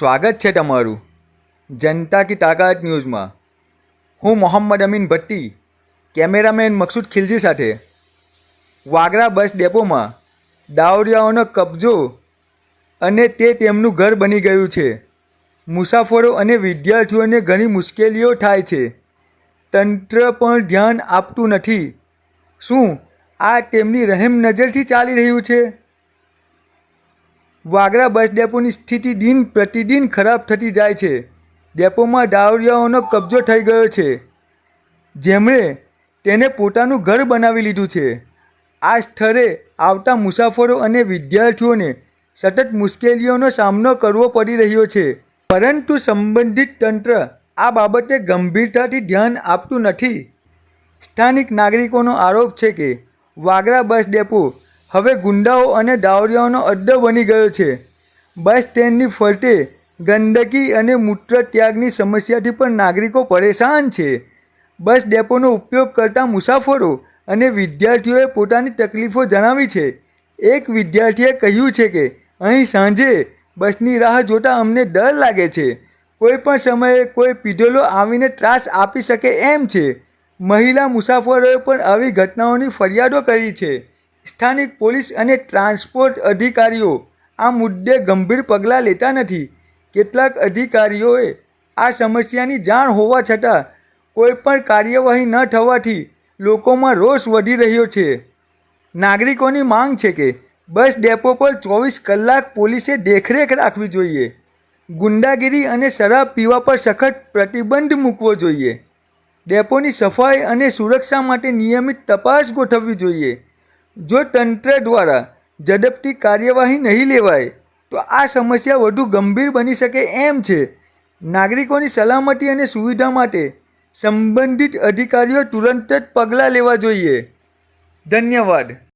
સ્વાગત છે તમારું જનતા કી તાકાત ન્યૂઝમાં. હું મોહમ્મદ અમીન ભટ્ટી, કેમેરામેન મકસૂદ ખિલજી સાથે. વાગરા બસ ડેપોમાં દાવરિયાઓનો કબજો અને તે તેમનું ઘર બની ગયું છે. મુસાફરો અને વિદ્યાર્થીઓને ઘણી મુશ્કેલીઓ થાય છે. તંત્ર પણ ધ્યાન આપતું નથી. શું આ તેમની રહેમ નજરથી ચાલી રહ્યું છે? વાગરા બસ ડેપોની સ્થિતિ દિન પ્રતિદિન ખરાબ થતી જાય છે. ડેપોમાં ડાવરિયાઓનો કબજો થઈ ગયો છે. જેમણે તેને પોતાનું ઘર બનાવી લીધું છે. આ સ્થળે આવતા મુસાફરો અને વિદ્યાર્થીઓને સતત મુશ્કેલીઓનો સામનો કરવો પડી રહ્યો છે. પરંતુ સંબંધિત તંત્ર આ બાબતે ગંભીરતાથી ધ્યાન આપતું નથી. સ્થાનિક નાગરિકોનો આરોપ છે કે વાગરા બસ ડેપો હવે ગુંડાઓ અને દાવરિયાઓનો અડ્ડો બની ગયો છે. બસ સ્ટેન્ડની ફરતે ગંદકી અને મૂત્રત્યાગની સમસ્યાથી પણ નાગરિકો પરેશાન છે. બસ ડેપોનો ઉપયોગ કરતા મુસાફરો અને વિદ્યાર્થીઓએ પોતાની તકલીફો જણાવી છે. એક વિદ્યાર્થીએ કહ્યું છે કે, અહીં સાંજે બસની રાહ જોતા અમને ડર લાગે છે. કોઈ પણ સમયે કોઈ પીધેલો આવીને ત્રાસ આપી શકે એમ છે. મહિલા મુસાફરોએ પણ આવી ઘટનાઓની ફરિયાદો કરી છે. સ્થાનિક પોલીસ અને ટ્રાન્સપોર્ટ અધિકારીઓ આ મુદ્દે ગંભીર પગલાં લેતા નથી. કેટલાક અધિકારીઓએ આ સમસ્યાની જાણ હોવા છતાં કોઈપણ કાર્યવાહી ન થવાથી લોકોમાં રોષ વધી રહ્યો છે. નાગરિકોની માંગ છે કે બસ ડેપો પર ચોવીસ કલાક પોલીસે દેખરેખ રાખવી જોઈએ. ગુંડાગીરી અને શરાબ પીવા પર સખત પ્રતિબંધ મૂકવો જોઈએ. ડેપોની સફાઈ અને સુરક્ષા માટે નિયમિત તપાસ ગોઠવવી જોઈએ. જો તંત્ર દ્વારા ઝડપથી કાર્યવાહી નહીં લેવાય, તો આ સમસ્યા વધુ ગંભીર બની શકે એમ છે. નાગરિકોની સલામતી અને સુવિધા માટે સંબંધિત અધિકારીઓ તુરંત જ પગલાં લેવા જોઈએ. ધન્યવાદ.